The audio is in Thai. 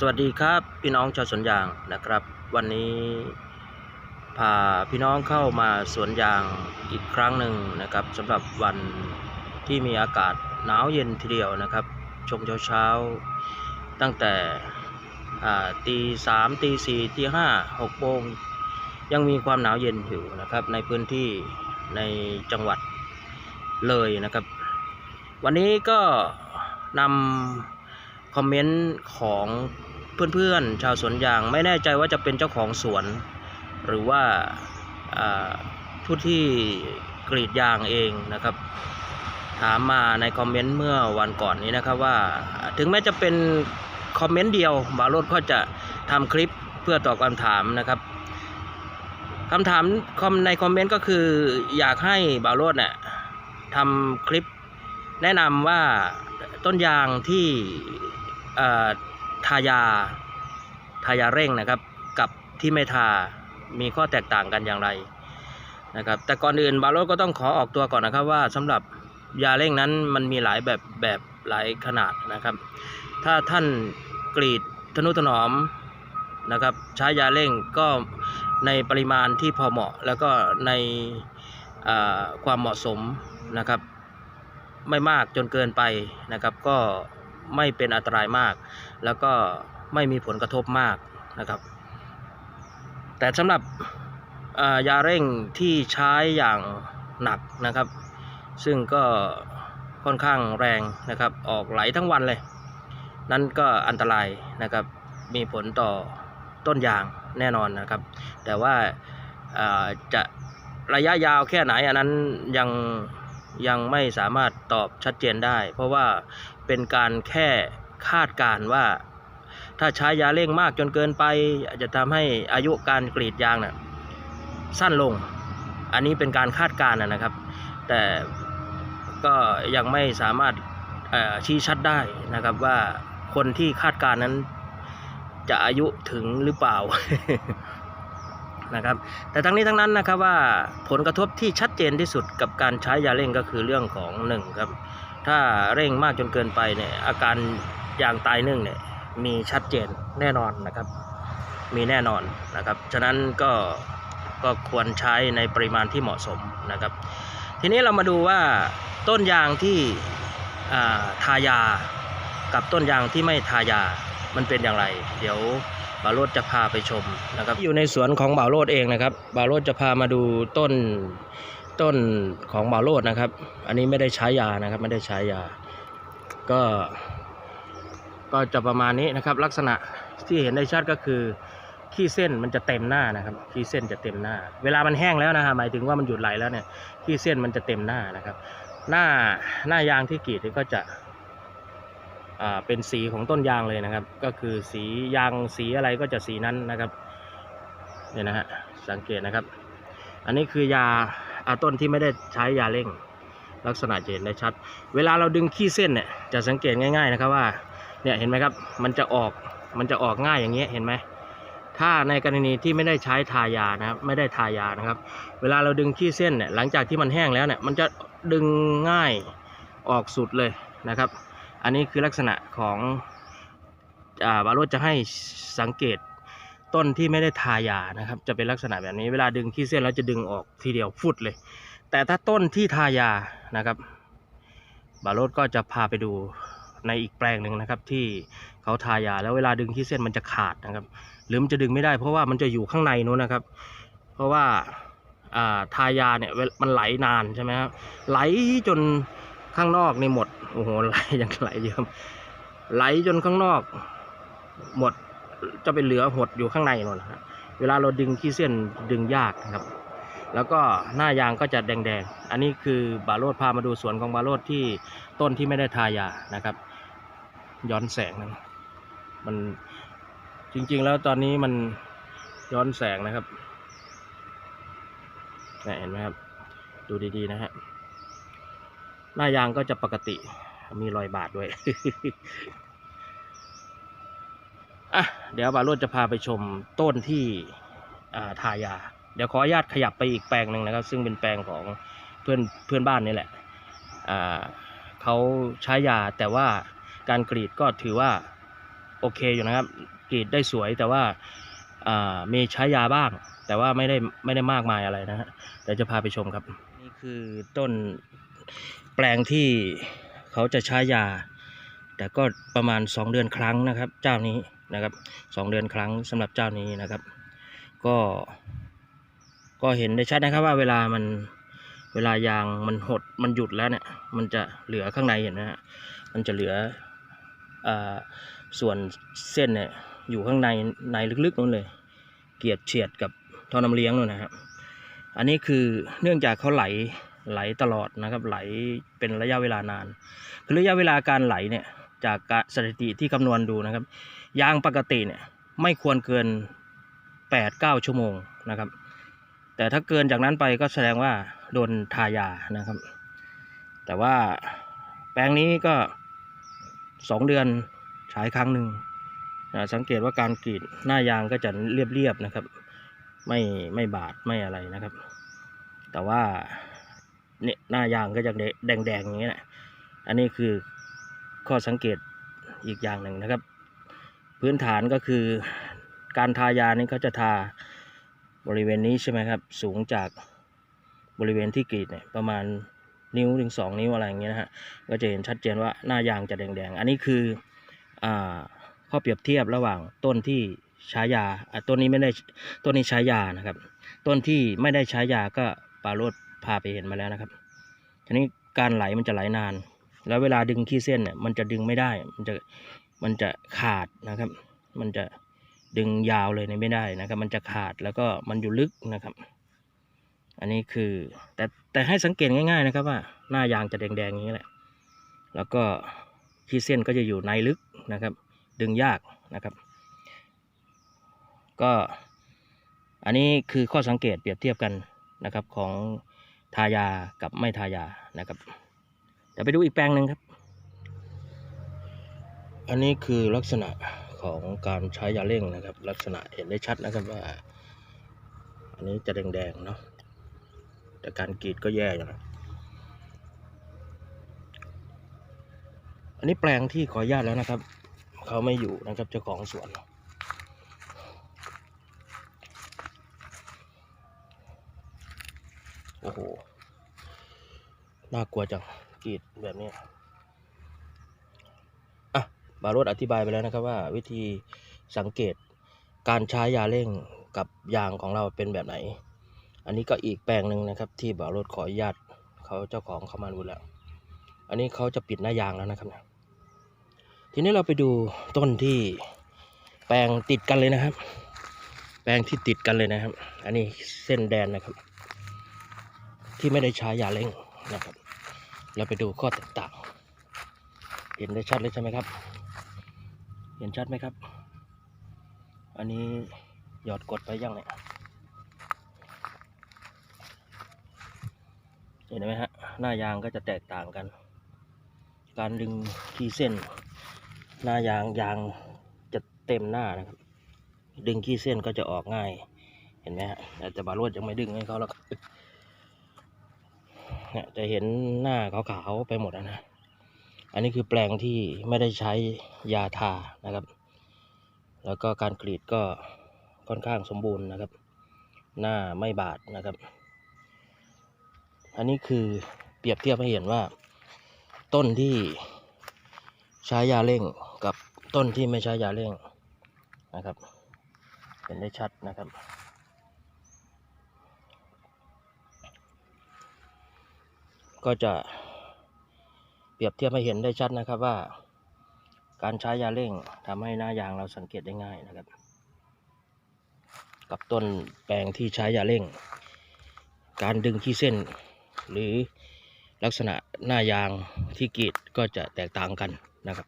สวัสดีครับพี่น้องชาวสวนยางนะครับ วันนี้พาพี่น้องเข้ามาสวนยางอีกครั้งหนึ่งนะครับสำหรับวันที่มีอากาศหนาวเย็นทีเดียวนะครับชงเช้าๆตั้งแต่ตีสามตีสี่ตีห้าหกโมงยังมีความหนาวเย็นอยู่นะครับในพื้นที่ในจังหวัดเลยนะครับ วันนี้ก็นำคอมเมนต์ของ เพื่อนๆ ชาวสวนยางไม่แน่ใจว่าจะเป็นเจ้าของสวน หรือว่าผู้ที่กรีดยางเองนะครับ ถามมาในคอมเมนต์เมื่อวันก่อนนี้นะครับว่าถึงแม้จะเป็นคอมเมนต์เดียวบาโรดก็จะทำคลิปเพื่อตอบคำถามนะครับคำถามคอมในคอมเมนต์ก็คืออยากให้บาโรดเนี่ยทำคลิปแนะนำว่าต้นยางที่ ทายาทายาเร่งนะครับ กับที่ไม่ทามีข้อแตกต่างกันอย่างไรนะครับแต่ก่อนอื่นบาโรก็ต้องขอออกตัวก่อนนะครับว่าสำหรับยาเร่งนั้นมันมีหลายแบบแบบหลายขนาดนะครับ ถ้าท่านกรีดทนุถนอมนะครับใช้ยาเร่งก็ในปริมาณที่พอเหมาะ แล้วก็ในความเหมาะสมนะครับ ไม่มากจนเกินไปนะครับ ก็ ไม่เป็นอันตรายมาก แล้วก็ไม่มีผลกระทบมากนะครับ แต่สำหรับยาเร่งที่ใช้อย่างหนักนะครับ ซึ่งก็ค่อนข้างแรงนะครับ ออกไหลทั้งวันเลย นั่นก็อันตรายนะครับ มีผลต่อต้นยางแน่นอนนะครับ แต่ว่าอ่าจะระยะยาวแค่ไหนอันนั้นยัง ยังไม่สามารถตอบชัดเจนได้ เพราะว่าเป็นการแค่คาดการว่า ถ้าใช้ยาเร่งมากจนเกินไปอาจจะทำให้อายุการกรีดยางน่ะสั้นลง อันนี้เป็นการคาดการณ์นะครับ แต่ก็ยังไม่สามารถชี้ชัดได้นะครับว่าคนที่คาดการณ์นั้นจะอายุถึงหรือเปล่า นะครับ แต่ทั้งนี้ทั้งนั้นนะครับว่าผลกระทบที่ชัดเจนที่สุดกับการใช้ยาเร่งก็คือเรื่องของหนึ่งครับถ้าเร่งมากจนเกินไปเนี่ยอาการยางตายนึ่งเนี่ยมีชัดเจนแน่นอนนะครับ มีแน่นอนนะครับ ฉะนั้นก็ก็ควรใช้ในปริมาณที่เหมาะสมนะครับ ทีนี้เรามาดูว่าต้นยางที่อ่าทายา กับต้นยางที่ไม่ทายามันเป็นอย่างไร เดี๋ยว บาโรดจะพาไปชมนะครับ อยู่ในสวนของบาโรดเองนะครับบาโรดจะพามาดูต้นต้นของบาโรดนะครับ อันนี้ไม่ได้ใช้ยานะครับ ไม่ได้ใช้ยา ก็ ก็จะประมาณนี้นะครับ ลักษณะที่เห็นได้ชัดก็คือขี้เส้นมันจะเต็มหน้านะครับขี้เส้นจะเต็มหน้า เวลามันแห้งแล้วนะฮะหมายถึงว่ามันหยุดไหลแล้วเนี่ยขี้เส้นมันจะเต็มหน้านะครับ หน้าหน้ายางที่กรีดก็จะ เป็นสีของต้นยางเลยนะครับ ก็คือสียางสีอะไรก็จะสีนั้นนะครับเนี่ยนะฮะสังเกตนะครับ อันนี้คือยาอาต้นที่ไม่ได้ใช้ยาเร่ง ลักษณะจะเห็นได้ชัด เวลาเราดึงขี้เส้นเนี่ยจะสังเกตง่ายๆนะครับว่าเนี่ยเห็นไหมครับมันจะออกมันจะออกง่ายอย่างเงี้ยเห็นไหมถ้าในกรณีที่ไม่ได้ใช้ทายานะครับไม่ได้ทายานะครับ เวลาเราดึงขี้เส้นเนี่ยหลังจากที่มันแห้งแล้วเนี่ยมันจะดึงง่ายออกสุดเลยนะครับ อันนี้คือลักษณะของอ่าบาโรดจะให้สังเกตต้นที่ไม่ได้ทายานะครับ จะเป็นลักษณะแบบนี้เวลาดึงขี้เส้นแล้วจะดึงออกทีเดียวฟุดเลย แต่ถ้าต้นที่ทายานะครับ บาโรดก็จะพาไปดูในอีกแปลงหนึ่งนะครับ ที่เขาทายาแล้วเวลาดึงขี้เส้นมันจะขาดนะครับ หรือมันจะดึงไม่ได้ เพราะว่ามันจะอยู่ข้างในนู้นนะครับ เพราะว่าอาทายาเนี่ยมันไหลนานใช่ไหมครับไหลจน ข้างนอกนี่หมด โอ้โหไหลยังไหลเยอะไหลจนข้างนอก หมดจะเป็นเหลือหดอยู่ข้างในนู่นนะเวลาเราดึงขี้เส้นดึงยากนะครับ แล้วก็หน้ายางก็จะแดงๆ อันนี้คือบาโรดพามาดูสวนของบาโรดที่ต้นที่ไม่ได้ทายานะครับ ย้อนแสงนะมันจริงๆแล้วตอนนี้มันย้อนแสงนะครับเห็นไหมครับ ดูดีๆนะฮะ หน้ายางก็จะปกติ มีรอยบาดด้วย อะ เดี๋ยวบาโรดจะพาไปชมต้นที่ทายา เดี๋ยวขออนุญาตขยับไปอีกแปลงหนึ่งนะครับ ซึ่งเป็นแปลงของเพื่อนเพื่อนบ้านนี่แหละเขาใช้ยาแต่ว่าการกรีดก็ถือว่าโอเคอยู่นะครับ กรีดได้สวยแต่ว่าอ่ามีใช้ยาบ้าง แต่ว่าไม่ได้ไม่ได้มากมายอะไรนะฮะเดี๋ยวจะพาไปชมครับ นี่คือต้น แปลงที่เขาจะใช้ยา แต่ก็ประมาณ 2 เดือนครั้งนะครับ เจ้านี้นะครับสองเดือนครั้งสำหรับเจ้านี้นะครับ ก็ ก็เห็นได้ชัดนะครับว่าเวลามันเวลายางมันหดมันหยุดแล้วเนี่ย มันจะเหลือข้างในเห็นไหมฮะมันจะเหลืออส่วนเส้นเนี่ยอยู่ข้างในในลึกๆนู่นเลย เกียดเฉียดกับท่อน้ำเลี้ยงนู่นนะครับ อันนี้คือเนื่องจากเขาไหล ไหลตลอดนะครับไหลเป็นระยะเวลานาน คือระยะเวลาการไหลเนี่ยจากสถิติที่คำนวณดูนะครับ ยางปกติเนี่ยไม่ควรเกิน 8-9 ชั่วโมงนะครับ แต่ถ้าเกินจากนั้นไปก็แสดงว่าโดนทายานะครับ แต่ว่าแปลงนี้ก็ 2 เดือนใช้ครั้งหนึ่งสังเกตว่าการกรีดหน้ายางก็จะเรียบๆนะครับ ไม่ไม่บาดไม่อะไรนะครับ แต่ว่า เนี่ยหน้ายางก็จะแดงๆอย่างเงี้ยนะอันนี้คือข้อสังเกตอีกอย่างหนึ่งนะครับ พื้นฐานก็คือการทายานี่เขาจะทาบริเวณนี้ใช่ไหมครับ สูงจากบริเวณที่กรีดเนี่ยประมาณนิ้วถึงสองนิ้วอะไรอย่างเงี้ยนะฮะก็จะเห็นชัดเจนว่าหน้ายางจะแดงๆ อันนี้คืออ่าข้อเปรียบเทียบระหว่างต้นที่ใช้ยาต้นนี้ไม่ได้ต้นนี้ใช้ยานะครับ ต้นที่ไม่ได้ใช้ยาก็ปาโรด พาไปเห็นมาแล้วนะครับทีนี้การไหลมันจะไหลนาน แล้วเวลาดึงขี้เส้นเนี่ยมันจะดึงไม่ได้ มันจะมันจะขาดนะครับ มันจะดึงยาวเลยเนี่ยไม่ได้นะครับ มันจะขาดแล้วก็มันอยู่ลึกนะครับ อันนี้คือแต่แต่ให้สังเกตง่าย ๆนะครับ ว่าหน้ายางจะแดงๆอย่างนี้แหละ แล้วก็ขี้เส้นก็จะอยู่ในลึกนะครับ ดึงยากนะครับ ก็อันนี้คือข้อสังเกตเปรียบเทียบกันนะครับของ ทายากับไม่ทายานะครับเดี๋ยวไปดูอีกแปลงหนึ่งครับ อันนี้คือลักษณะของการใช้ยาเร่งนะครับ ลักษณะเห็นได้ชัดนะครับว่า อันนี้จะแดงๆเนาะแต่การกรีดก็แย่อยู่นะอันนี้แปลงที่ขออนุญาตแล้วนะครับ เขาไม่อยู่นะครับเจ้าของสวน อ้โห น่ากลัวจังกรีดแบบนี้อะบารดอธิบายไปแล้วนะครับว่า วิธีสังเกตการใช้ยาเร่งกับยางของเราเป็นแบบไหน อันนี้ก็อีกแปลงหนึ่งนะครับ ที่บารดขออนุญาตเขาเจ้าของเขามาดูแล้ว อันนี้เขาจะปิดหน้ายางแล้วนะครับนะทีนี้เราไปดูต้นที่แปลงติดกันเลยนะครับ แปลงที่ติดกันเลยนะครับ อันนี้เส้นแดนนะครับ ที่ไม่ได้ใช้ยาเร่งนะครับ เราไปดูข้อแตกต่าง เห็นได้ชัดเลยใช่ไหมครับ เห็นชัดไหมครับ อันนี้หยอดกดไปยังเนี่ยเห็นไหมฮะหน้ายางก็จะแตกต่างกัน การดึงขี้เส้น หน้ายางยางจะเต็มหน้านะครับ ดึงขี้เส้นก็จะออกง่าย เห็นไหมฮะแต่บาลวดยังไม่ดึงให้เขาแล้ว เนี่ยจะเห็นหน้าขาวๆไปหมดนะ อันนี้คือแปลงที่ไม่ได้ใช้ยาทานะครับ แล้วก็การกรีดก็ค่อนข้างสมบูรณ์นะครับ หน้าไม่บาดนะครับ อันนี้คือเปรียบเทียบให้เห็นว่า ต้นที่ใช้ยาเร่งกับต้นที่ไม่ใช้ยาเร่งนะครับ เห็นได้ชัดนะครับ ก็จะเปรียบเทียบให้เห็นได้ชัดนะครับว่า การใช้ยาเร่งทำให้หน้ายางเราสังเกตได้ง่ายนะครับ กับต้นแปลงที่ใช้ยาเร่ง การดึงขี้เส้น หรือลักษณะหน้ายางที่กรีดก็จะแตกต่างกันนะครับ